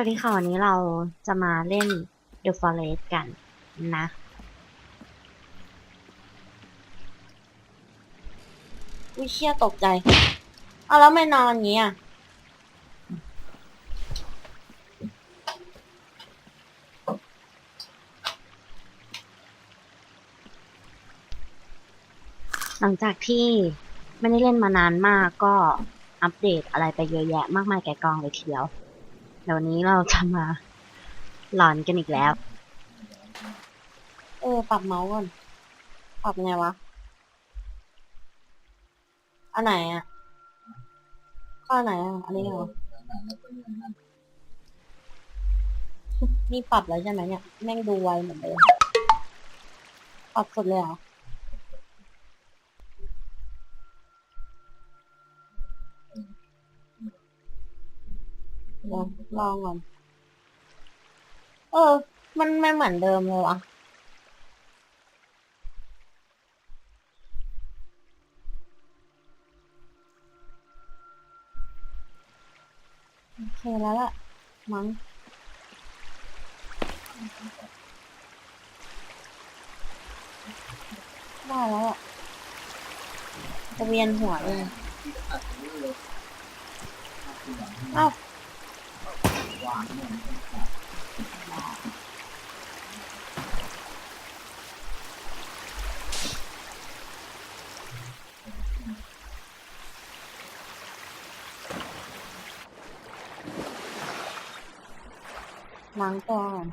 วัสดีค่ะวันนี้เราจะมาเล่น The Forest กันนะวิเชียตกใจ เอาแล้วไม่นอนอย่างงี้อะ หลังจากที่ไม่ได้เล่นมานานมากก็อัปเดตอะไรไปเยอะแยะมากมายแก่กองเลยทีเดียว ดี๋ยววนนี้เราจะมาหลอนกันอีกแล้ว เออ ปรับเมาส์ก่อน ปรับไงวะ อันไหนอะ ข้อไหนอะ อันนี้เหรอ นี่ปรับแล้วใช่ไหมเนี่ย แม่งดูไวเหมือนเดิมปรับสุดเลยเหรอ เดี๋ยวลองก่อน เออ มันไม่เหมือนเดิมเลยวะโอเคแล้วล่ะ มั้งได้แล้วอะจะเวียนหัวเลยเอ้า ล้างตัวก่อน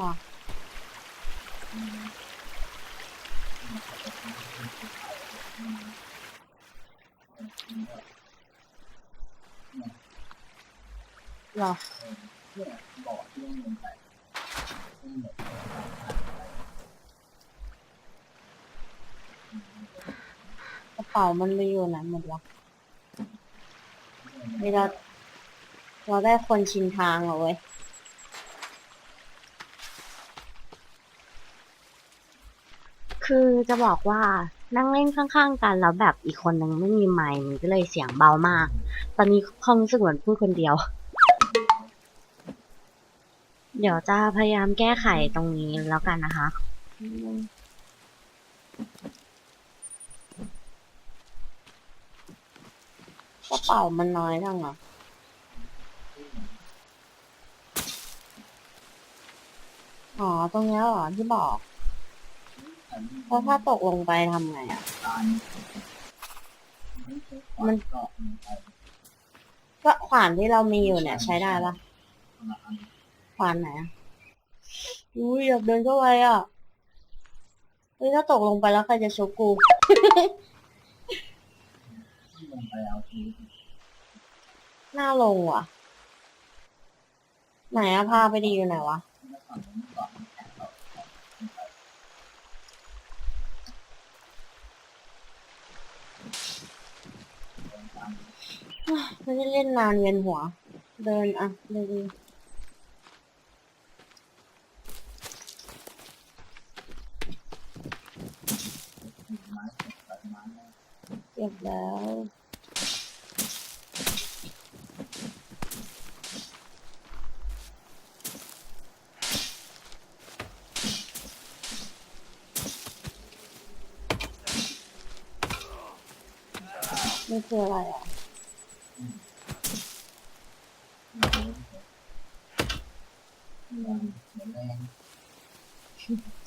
ว่ะ หรอกระเป๋ามันไปอยู่ไหนหมดวะนี่เราเราได้คนชินทางเหรอเว้ยคือจะบอกว่านั่งเล่นข้างๆกันแล้วแบบอีกคนนึงไม่มีไมค์มันก็เลยเสียงเบามาก ตอนนี้ความรู้สึกเหมือนพูดคนเดียว ดี๋ยวจะพยายามแก้ไขตรงนี้แล้วกันนะคะ กระเป๋ามันน้อยจังอะอ๋อ ตรงเนี้ยเหรอที่บอก แล้วถ้าตกลงไปทำไงอะ มันก็ขวานที่เรามีอยู่เนี่ยใช้ได้ปะ ขวานไหนอะอุ้ยอยากเดินเข้าไปอะเฮ้ยถ้าตกลงไปแล้วใครจะชกกูหน้าลงว่ะ ไหนอะพาไปดีอยู่ไหนวะ ไม่ได้เล่นนานเวียนหัว เดินอะเดิน เก็บแล้วนี่คืออะไรอะ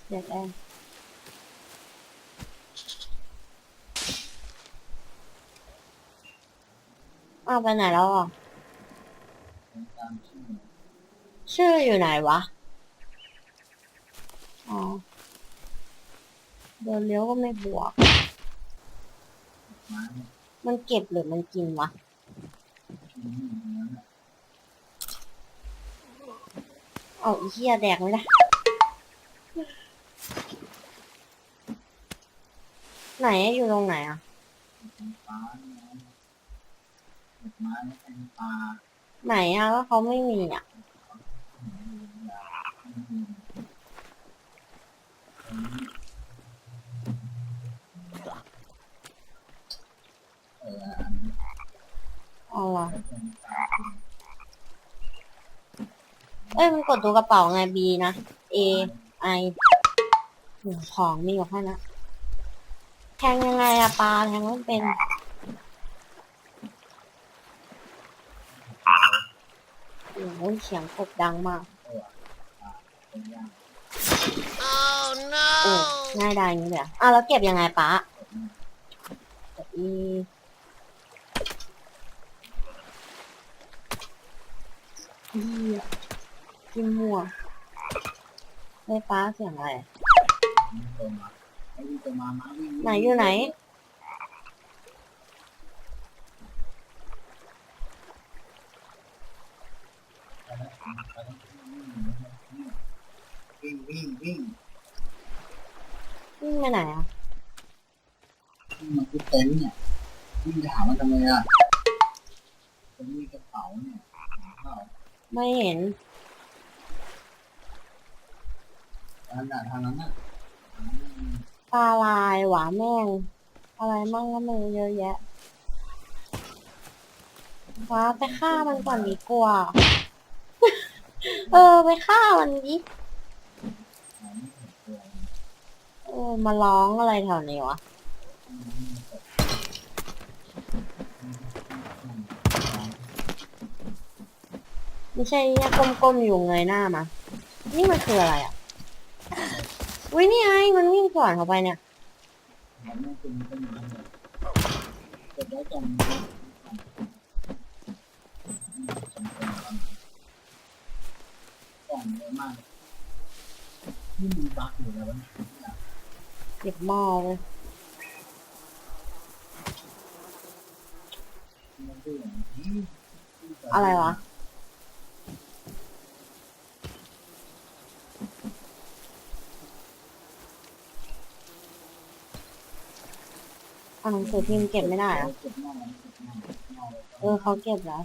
เด็กแอน อ้าวไปไหนแล้วอะ ชื่ออยู่ไหนวะ อ๋อ เดินเลี้ยวก็ไม่บวก มันเก็บหรือมันกินวะ เอาอีเหี้ยแดกไม่ได้ ไหนอะอยู่ตรงไหนอะ ไหนอะก็เขาไม่มีอะเอาวะเอ้ยมันกดตัวกระเป๋าไง B นะ A I โหของมีอยู่แค่นั้นแทงยังไงอะปลาแทงไม่เป็น โอ้โหเสียงกบดังมากโอ้ง่ายได้อย่างนี้เลยอะอะแล้วเก็บยังไงปะกดอีอีอะกินหัวไม่ป้าเสียงอะไร ไหนอยู่ไหน วิ่งวิ่งวิ่งวิ่งไปไหนอะวิ่งมาที่เต็นท์เนี่ยวิ่งจะหามันทำไมอะผมมีกระเป๋าเนี่ยเปล่าไม่เห็นทางนั้นทางนั้นน่ะปลาลายหวาแม่ง อะไรมั่งก็ไม่รู้เยอะแยะว้าไปฆ่ามันก่อนดีกว่า เออ ไปฆ่ามันดิเออ มาร้องอะไรแถวนี้วะ ไม่ใช่เนี่ยก้มๆอยู่เงยหน้ามา นี่มันคืออะไรอะวินี่ไงมันวิ่งสวนเข้าไปเนี่ยมันไม่เป็นต้นไม้เยเก็บไว้ตรงกล่องเยอะมากนี่มันบักอยู่แล้ววะเนี่ยเก็บหม้อเลยมันดื้อะไรวะเอาหนังสือพิมพ์เก็บไม่ได้เหรอเก็บหม้อเก็บหม้อเก็บหม้อเออเขาเก็บแล้ว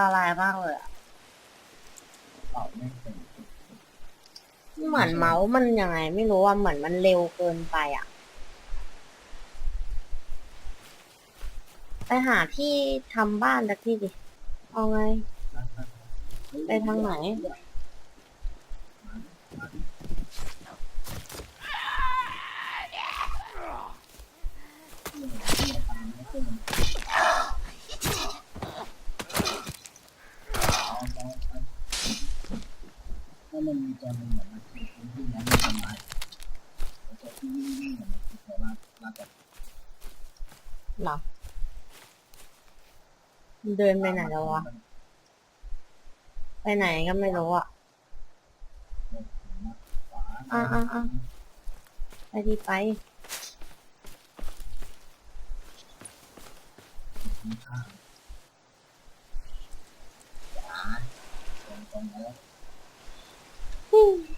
ตาลายมากเลยอะเป่าไม่เป็นเหมือนเมาส์มันยังไง ไม่รู้ว่าเหมือนมันเร็วเกินไปอะ ไปหาที่ทำบ้านสักที่ดิ เอาไง ไปทางไหน มันมีตัวหนึงเหมือนมันคือพื้นที่นั้นมันทำลายแต่ตัวที่วิ่งวิ่งเนี่ยมันคือตัวลากลากแบบเหรอเดินไปไหนแล้ววะ ไปไหนก็ไม่รู้อะขวาอะอะอะไปดีไปข้างขวาตรงตรงแล้ว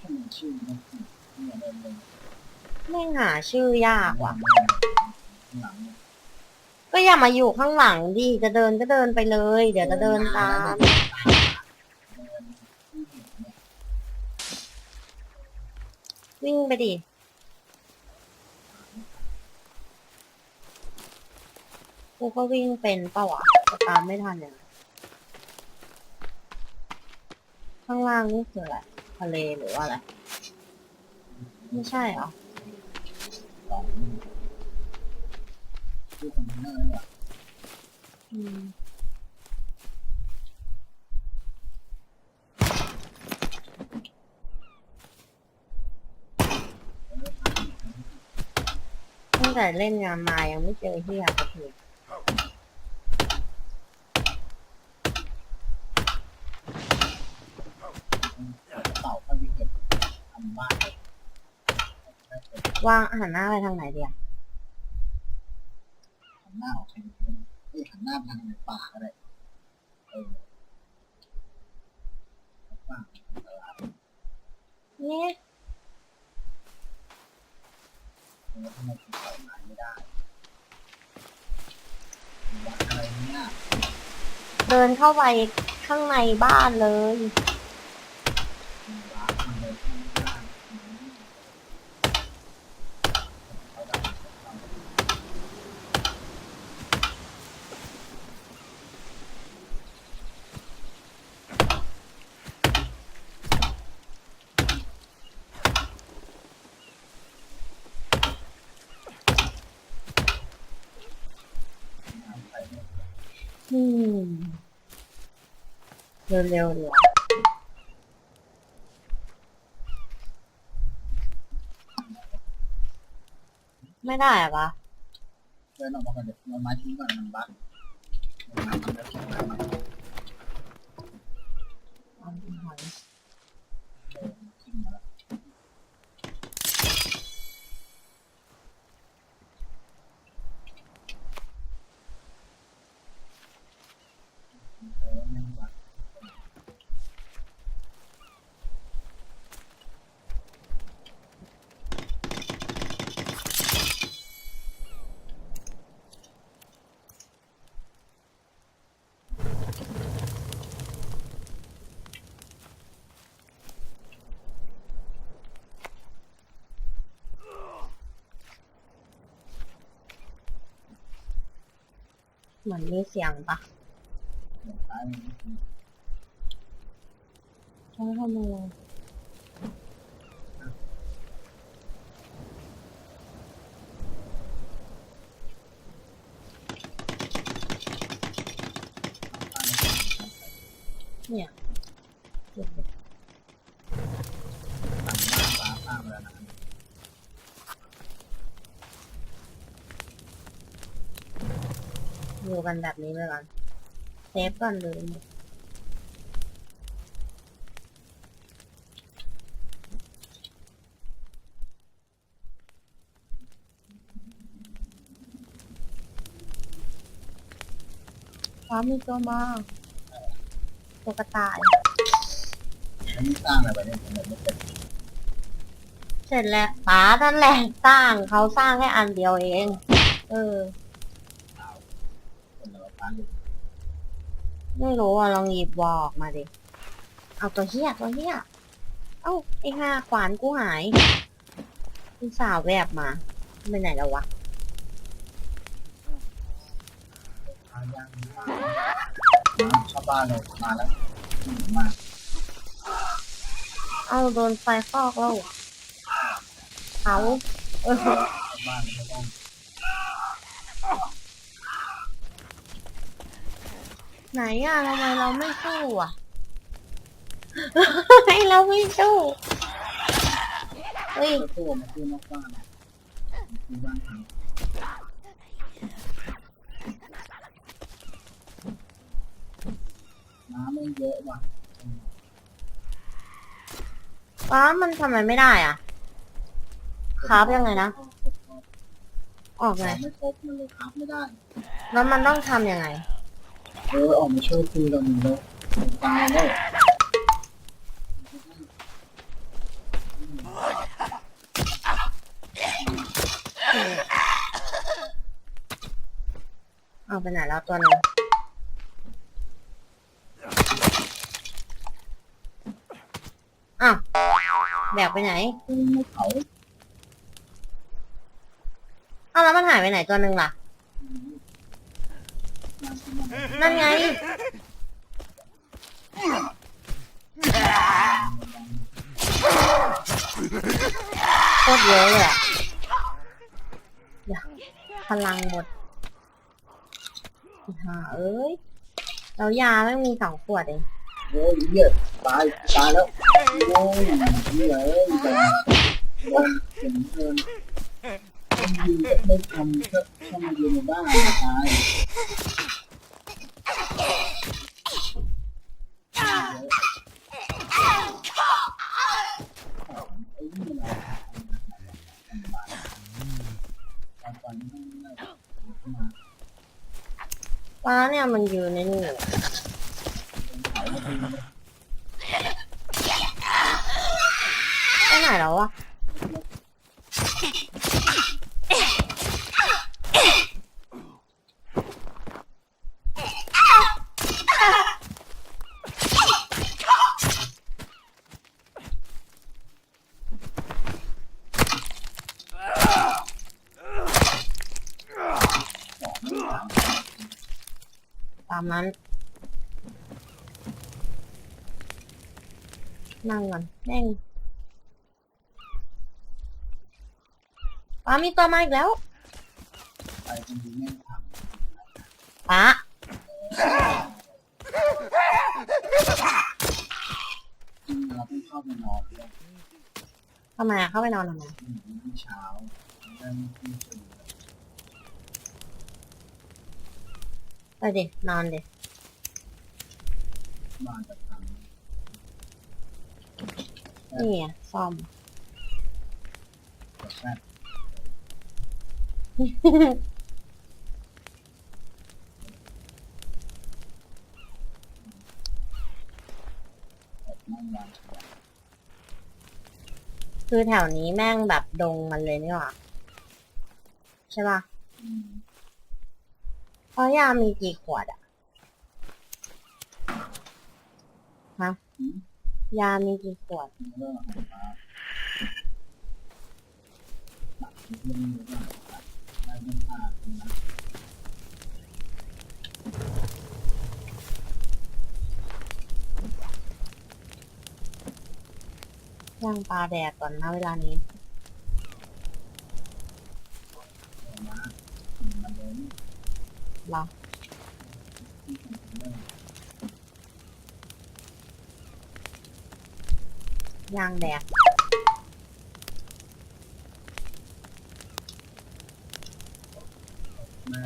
ถ้ามันชื่อมันคือเนี่ยเดินเลยแม่งหาชื่อยากว่ะข้าก็อย่ามาอยู่ข้างหลังดิ จะเดินก็เดินไปเลย เดี๋ยวจะเดินตาม วิ่งไปดิ กูก็วิ่งเป็นเปล่าวะตามไม่ทันอย่างข้างล่างนี่คืออะไร ทะเลหรือว่าอะไร ไม่ใช่เหรออืมตั้งแต่เล่นงานมายังไม่เจอที่อยากจะถือ วางหันหน้าไปทางไหนดีอะหันหน้าออกทางนี้เอ้ยหันหน้าไปทางในป่าก็ได้เออป่าอันตรายเนี่ยเออทำไมถึงปล่อยไม้ไม่ได้วัดอะไรเนี่ย เดินเข้าไปข้างในบ้านเลย มันวัดมันเลยที่บ้าน อืม เร็วๆดีกว่าไม่ได้อะปะเดินออกมาก่อนเดี๋ยวเอาไม้ทิ้งก่อนมันบั๊กมันบั๊กมันจะทิ้งไม้มาทิ้งมาแล้วเออแม่งบั๊ก เหมือนมีเสียงปะเดี๋ยวซ้ายมันไม่ทิ้งใช่ทำไมอะ เอาข้างนี้ เนี่ยเก็บเลย ตัดหน้าฟ้าข้ามไปแล้วนะ อยู่ กันแบบนี้ไปก่อนเซฟก่อนเลยฟ้ามีตัวมาตัวกระต่ายแล้วนี่สร้างอะไรไปเนี่ยผมไม่เสร็จเสร็จแล้วป๋าท่านแหละสร้างเขาสร้างแค่อันเดียวเอง เออ คนเราฟ้าหลุด ไม่รู้อะลองหยิบวอออกมาดิ เอาตัวเฮียตัวเฮียเอ้าไอ้ห่าขวานกูหายคุณสาวแวบมาไปไหนแล้ววะทางย่างเข้าบ้านเลยมาแล้วมาเอาโดนไฟคอกแล้วเขาเออเข้าบ้านไม่ต้อง ไหนอะทำไมเราไม่สู้อะให้เราไม่สู้เฮ้ยเสื้อมาซื้อนอกบ้านซื้อบ้านทางน้ำมันเยอะว่ะป้ามันทำไมไม่ได้อะครับยังไงนะ ออกไงไม่ครบมันเลยครับไม่ได้ แล้วมันต้องทำยังไง เออออกมาช่วยคุยเราหนึ่งแล้วตายแล้วเอาไปไหนแล้วตัวหนึงอ้าวแบกไปไหนไม่เผาอ้าวแล้วมันหายไปไหนตัวหนึ่งล่ะ นั่นไง โคตรเยอะเลยอะเดี๋ยวพลังหมดหาเอ้ยแล้วยาไม่มีสองขวดเอง โอ้ยเหี้ยตายตายแล้วโอ้ยเหี้ยเอ้ยแดงโดนเสียงเงินต้องยืนไม่ทำก็ต้องยืนในบ้านตายไอ้นี่อะไรตอนนี้ต้องมา ฟ้าเนี่ยมันยืนในนี่ไปไหนแล้ววะามนั้น นั่งก่อนแม่งป้ามีตัวมาอีกแล้วปะที่าเราเพิ่งเข้าไปนอนทำไมอะเข้าไปนอนทำไมเช้าเริ่มที่จะ ไปดิ นอนดิบ้านจะทนี่ไงซ่อมำแต่แซ่บแบบนั่งวางขยะคือแถวนี้แม่งแบบดงมันเลยนี่หว่าใช่ป่ะอืม เพราะยามีกี่ขวดอะฮะยามีกี่ขวดเรื่องของปลาหลักที่เรื่องนี้ว่าได้ไม่พลาดนะย่างปลาแดกก่อนนะเวลานี้ เอามามาเดิน เราย่างแดก แม่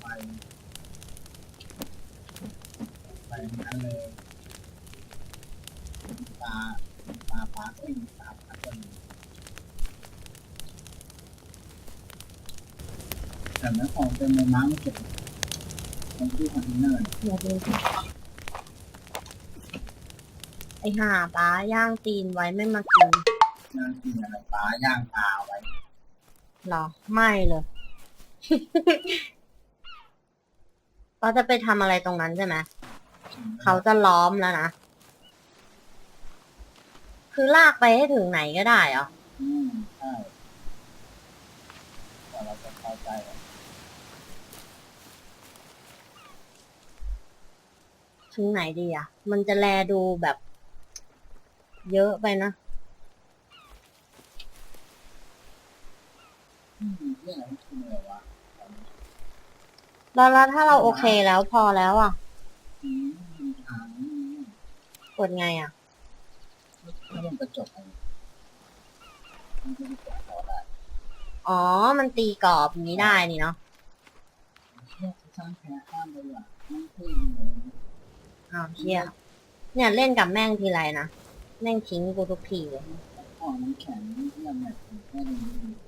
ไปไปนั้นเลยปลาปลาปลาเอ้ยปลาปลาตัวนี้แต่ เนื้อของเป็นในน้ำไม่เก็บของที่คอนเทนเนอร์เนี่ยเดี๋ยวดูสิไอห่าปลาย่างตีนไว้ไม่มากินน่ากินอะไรปลาย่างปลาไว้เหรอ ไม่เลยเขาจะไปทำอะไรตรงนั้นใช่ไหมเขาจะล้อมแล้วนะ คือลากไปให้ถึงไหนก็ได้เหรอ อืมใช่แต่เราจะเข้าใจอะ ถึงไหนดีอะมันจะแลดูแบบ เยอะไปนะอืมเรื่องอะไรคืออะไรวะแล้วแล้วถ้าเราโอเคแล้วพอแล้วอะอืมมีทางนี่กดไงอะถ้ามันกระจกอะไรมันจะกดพอได้อ๋อ มันตีกรอบอย่างนี้ได้นี่เนาะเชี่ยสร้างแพ้ข้ามเลยอะไม่เคยเลย อ้าวเชี่ยเนี่ยเล่นกับแม่งทีไรนะ แม่งทิ้งกูทุกทีเลยของน้ำแข็งนี่ที่เราแบบแค่นี้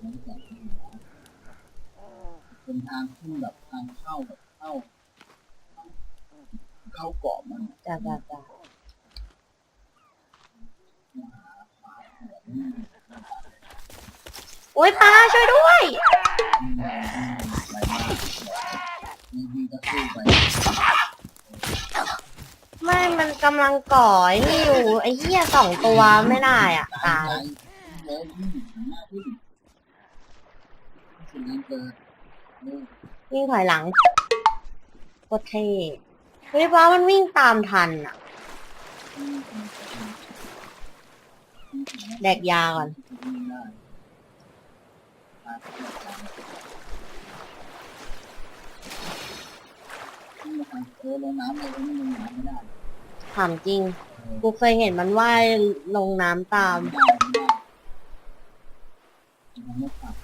น้ำแข็งนี่นะเป็นทางขึ้นแบบทางเข้าแบบเข้า เข้าเกาะมันจ้าจ้าจ้ามาหาปลาหัวนี่โอ๊ยปลาช่วยด้วยอะไรมากมีดีก็สู้ไป ไม่มันกำลังก่อยนี่อยู่ ไอ้เหี้ยสองตัวไม่ได้อะ ตายวิ่งนั้นเกิดเรื่องวิ่งถอยหลังโคตรเท่เฮ้ยป้ามันวิ่งตามทันอะ แดกยาก่อน เออลงน้ำเลยไม่ลงน้ำไม่ได้ ถามจริง กูเคยเห็นมันว่ายลงน้ำตาม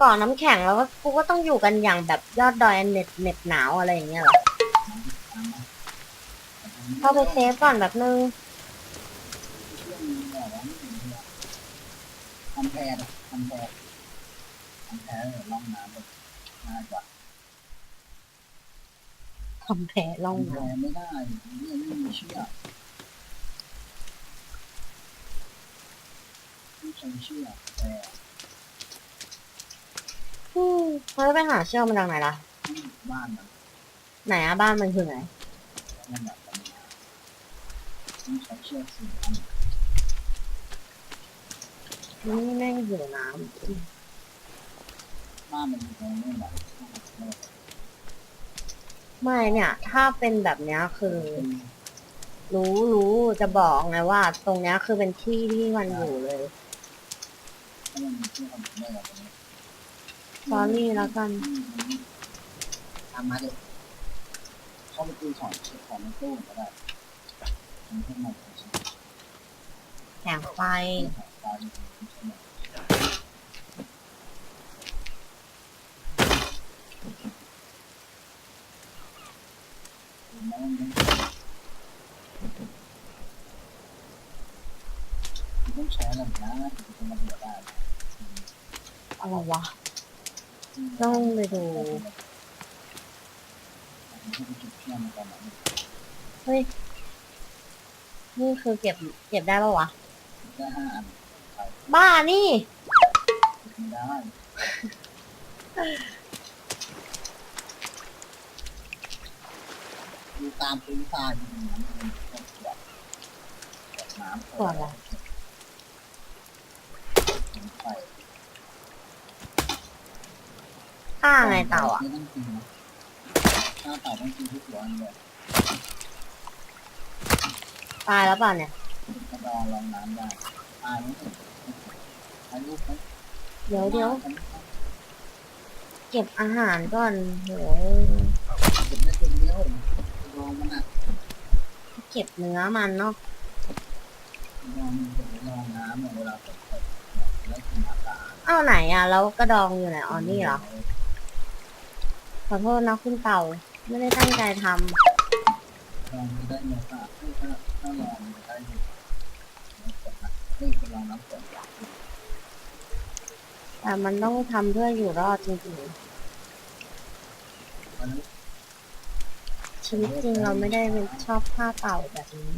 ก่อนน้ำแข็งแล้วก็กูก็ต้องอยู่กันอย่างแบบยอดดอยเหน็ดเหน็บหนาวอะไรอย่างเงี้ยเหรอเข้าไปเซฟก่อนแบบนึงทำแพรทำแพรทำแพรล่องน้ำเลยง่ายกว่าทำแผลล่องน้ำไม่ได้เนี่ยไม่มีเชือก ไม่ใช้เชือกแพรอืมเขาจะไปหาเชือกมาจากไหนล่ะบ้านมันไหนอะบ้านมันคือไหนนั่นแหละปัญหาต้องใช้เชือกสี่อันนี่แม่งหิวน้บ้านมันอยู่ตรงนี้แหละำไม่เนี่ย ถ้าเป็นแบบเนี้ยคือ รู้รู้จะบอกไงว่า ตรงเนี้ยคือเป็นที่ที่มันอยู่เลย ซอรี่แล้วกันทำมาเด็กเข้าไปตู้ของของในตู้ก็ได้มันขึ้นมาแสงไฟต้องใช้อะไรนะถึงจะมาเดือดได้ อะไรวะ ต้องไปดูที่ไปจุดเทียนมาตอนนั้นเฮ้ย นี่คือเก็บเก็บได้ปะวะได้ห้าอันบ้านี่ไม่ได้ดูตามพื้นทรายมันเป็นขวดขวดน้ำขวดอะไร ไฟ ฆ่าไงเต่าอะไม่ต้องกินนะถ้าเต่าต้องกินทุกหัวเลยตายแล้วเปล่าเนี่ยกระดองรองน้ำได้ตายไหมถ่ายรูปไหมเดี๋ยวเดี๋ยวเก็บอาหารก่อนโหเก็บได้ตัวเดียวรองมันอะเก็บเนื้อมันเนาะรองมันจะรองน้ำเวลาฝนตกแล้วกินอากาศอ้าวไหนอะแล้วกระดองอยู่ไหนอ๋อนี่เหรอ ขอโทษนะคุณเต่า ไม่ได้ตั้งใจทำลองได้เนื้อปลาถ้าถ้าลองได้น้ำฝนนะเฮ้ยจะลองน้ำฝนแต่มันต้องทำเพื่ออยู่รอดจริงมันๆชีวิตจริงเราไม่ได้เป็นชอบฆ่าเต่าแบบนี้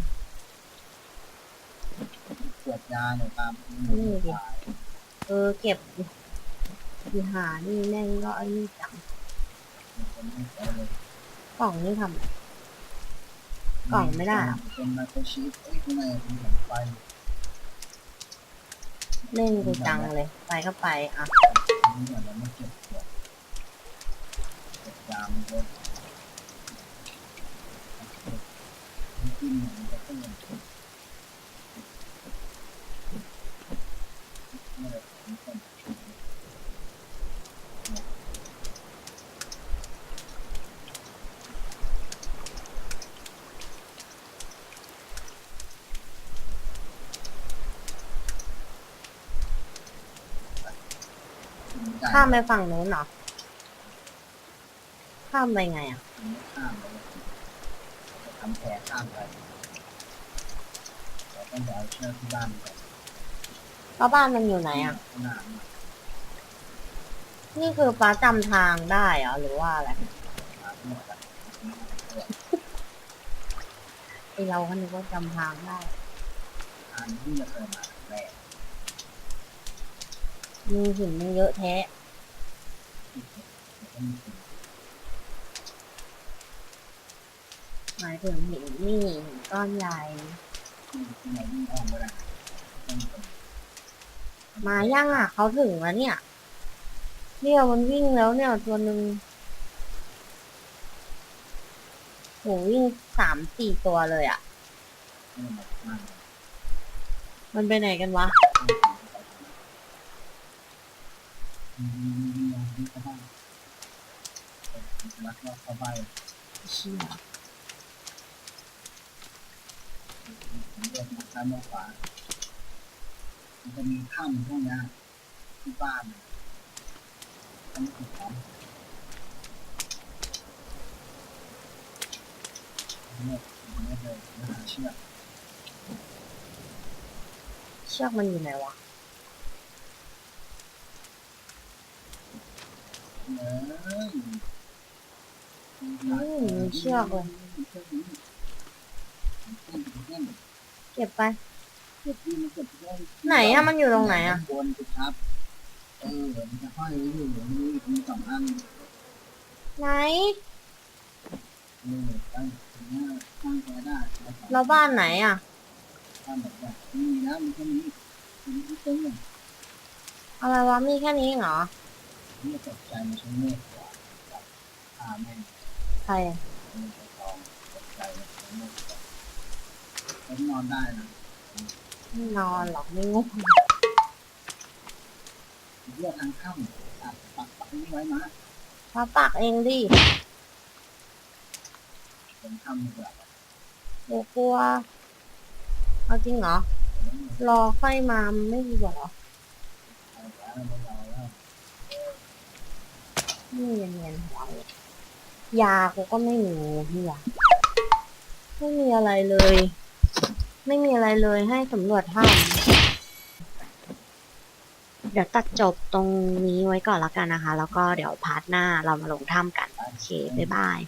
ขวดยาเนี่ยตามพื้นตายเออเก็บดีหานี่แม่งก็ไอ้นี่จัง กล่องนี่ทำอะไรกล่องไม่ได้อเป็นไมโครชิปเอ้ข้างในเป็นแผ่นไฟเล่นกูจังเลย ไปก็ไปอะนี่เนี่ยเราไม่เก็บขวดเก็บยามันก็กินมันก็ต้องไม่ได้ ข้ามไปฝั่งนู้นเหรอ ข้ามไปไงอะ ข้ามไปจะทำแผลข้ามไปเราต้องไปเอาเชือกที่บ้านก่อนแล้วบ้านมันอยู่ไหนอะนานนี่คือฟ้าจำทางได้เหรอหรือว่าอะไรมาทั้งหมดอะไอเราก็นึกว่าจำทางได้ทางที่จะเคยมาแรก มีหินมันเยอะแท้หมายถึงหินนี่หินก้อนใหญ่ไหนวิ่งอ้อมไปได้ต้องเป็นมายังอะ เขาถึงแล้วเนี่ย เนี่ยมันวิ่งแล้วเนี่ยตัวหนึ่งโหวิ่งสามสี่ตัวเลยอะ มันไปไหนกันวะ มีมีมีมีมีเข้าบ้รักเราเข้าบ้านเชี่ยเลือกซ้ายมองขวามันจะมีถ้ำพวกนี้ที่บ้านต้องติดของเนี่ยเนี่ยเลยหาเชือกเชือกมันอยู่ไหนวะ อืมเชือกเลยเก็บไป ไหนอะมันอยู่ตรงไหนอะบนสิครับเออมันจะห้อยไว้อยู่นี่มีสองอันไหนนี่ตั้งหน้าตั้งใจได้แล้วบ้านไหนอะตั้งแบบนี่นะมันก็มีมีที่ตรงเนี่ยอะไรวะมีแค่นี้เหรอ เนี่ตกใจมันใช้เมฆกว่าพาแม่งใครอะมันจะตองตกใจมันใช้เมฆกว่าผมนอนได้นะไม่นอนหรอกไม่งงเลือกทางค่ำตัดปักปักนี้ไว้นะมาปักเองดิเป็นค่ำดีกว่าโอ้กลัวเอาจริงเหรอ รอค่อยมาไม่ดีกว่าเหรอ นี่เนียนหัวยากูก็ไม่มีเนี่ยไม่มีอะไรเลย ไม่มีอะไรเลยให้สำรวจถ้ำเดี๋ยวตัดจบตรงนี้ไว้ก่อนละกันนะคะ แล้วก็เดี๋ยวพาร์ทหน้าเรามาลงถ้ำกัน โอเค บ๊ายบาย